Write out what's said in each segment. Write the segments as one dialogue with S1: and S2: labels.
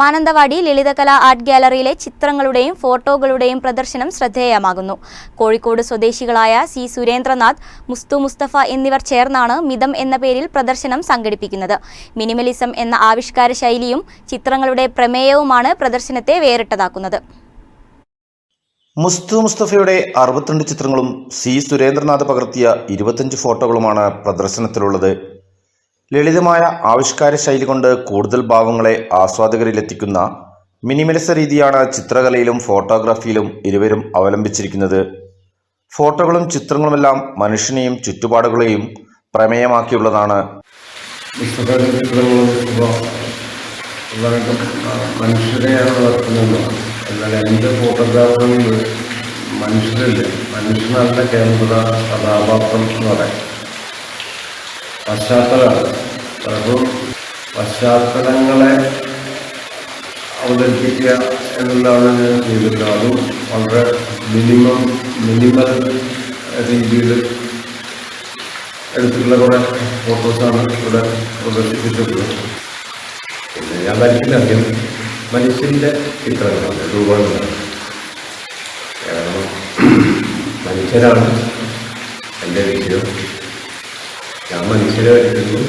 S1: Mananthavady Lalithakala art ഗ്യാലറിയിലെ ചിത്രങ്ങളുടെയും ഫോട്ടോകളുടെയും പ്രദർശനം ശ്രദ്ധേയമാകുന്നു. കോഴിക്കോട് സ്വദേശികളായ സി സുരേന്ദ്രനാഥ് മുസ്തു മുസ്തഫ എന്നിവർ ചേർന്നാണ് മിതം എന്ന പേരിൽ പ്രദർശനം സംഘടിപ്പിക്കുന്നത്. മിനിമലിസം എന്ന ആവിഷ്കാര ശൈലിയും ചിത്രങ്ങളുടെ പ്രമേയവുമാണ് പ്രദർശനത്തെ വേറിട്ടതാക്കുന്നത്.
S2: മുസ്തു മുസ്തഫയുടെ അറുപത്തിരണ്ട് ചിത്രങ്ങളും സി സുരേന്ദ്രനാഥ് പകർത്തിയ ഇരുപത്തഞ്ച് ഫോട്ടോകളുമാണ് പ്രദർശനത്തിലുള്ളത്. ലളിതമായ ആവിഷ്കാര ശൈലി കൊണ്ട് കൂടുതൽ ഭാവങ്ങളെ ആസ്വാദകരിലെത്തിക്കുന്ന മിനിമലിസ രീതിയാണ് ചിത്രകലയിലും ഫോട്ടോഗ്രാഫിയിലും ഇരുവരും അവലംബിച്ചിരിക്കുന്നത്. ഫോട്ടോകളും ചിത്രങ്ങളുമെല്ലാം മനുഷ്യനെയും ചുറ്റുപാടുകളെയും പ്രമേയമാക്കിയുള്ളതാണ്.
S3: മനുഷ്യരെയാണ് മനുഷ്യരില്ല? മനുഷ്യനല്ല കേന്ദ്ര കഥാപാത്രം എന്ന് പറയാം. പശ്ചാത്തലമാണ് പ്രഭു പശ്ചാത്തലങ്ങളെ അവതരിപ്പിക്കുക എന്നുള്ളതാണ് ഞാൻ ചെയ്തിട്ടുള്ളത്. അതും വളരെ മിനിമം മിനിമൽ രീതിയിൽ എടുത്തിട്ടുള്ള കുറേ ഫോട്ടോസാണ് ഇവിടെ പ്രദർശിപ്പിച്ചിട്ടുള്ളത്. പിന്നെ ഞാൻ വരയ്ക്കുന്ന മനുഷ്യന്റെ ചിത്രങ്ങളാണ് രൂപങ്ങളാണ്. മനുഷ്യരാണ്. എന്റെ വിഷയം ഞാൻ മനുഷ്യരെ വരയ്ക്കുന്നു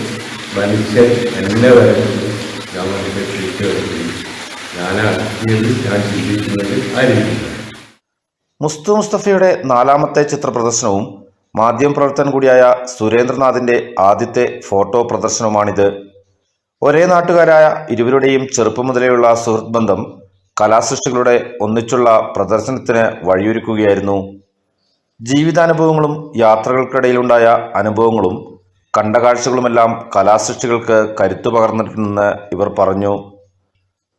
S3: മനുഷ്യൻ എന്നെ വരയ്ക്കുന്നു ഞാൻ മനുഷ്യരെ തിരിച്ചു വരയ്ക്കുന്നു ഞാനാക്കിയത് ഞാൻ ചിന്തിക്കുന്നത് ആ
S2: മുസ്തു മുസ്തഫയുടെ നാലാമത്തെ ചിത്ര പ്രദർശനവും മാധ്യമ മാധ്യമപ്രവർത്തകൻ കൂടിയായ സുരേന്ദ്രനാഥിന്റെ ആദ്യത്തെ ഫോട്ടോ പ്രദർശനവുമാണിത്. ഒരേ നാട്ടുകാരായ ഇരുവരുടെയും ചെറുപ്പം മുതലെയുള്ള സുഹൃത്ത് ബന്ധം കലാസൃഷ്ടികളുടെ ഒന്നിച്ചുള്ള പ്രദർശനത്തിന് വഴിയൊരുക്കുകയായിരുന്നു. ജീവിതാനുഭവങ്ങളും യാത്രകൾക്കിടയിലുണ്ടായ അനുഭവങ്ങളും കണ്ട കാഴ്ചകളുമെല്ലാം കലാസൃഷ്ടികൾക്ക് കരുത്തു പകർന്നിട്ടുണ്ടെന്ന് ഇവർ പറഞ്ഞു.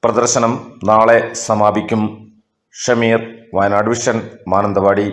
S2: പ്രദർശനം നാളെ സമാപിക്കും. ഷമീർ വയനാട് വിഷൻ മാനന്തവാടി.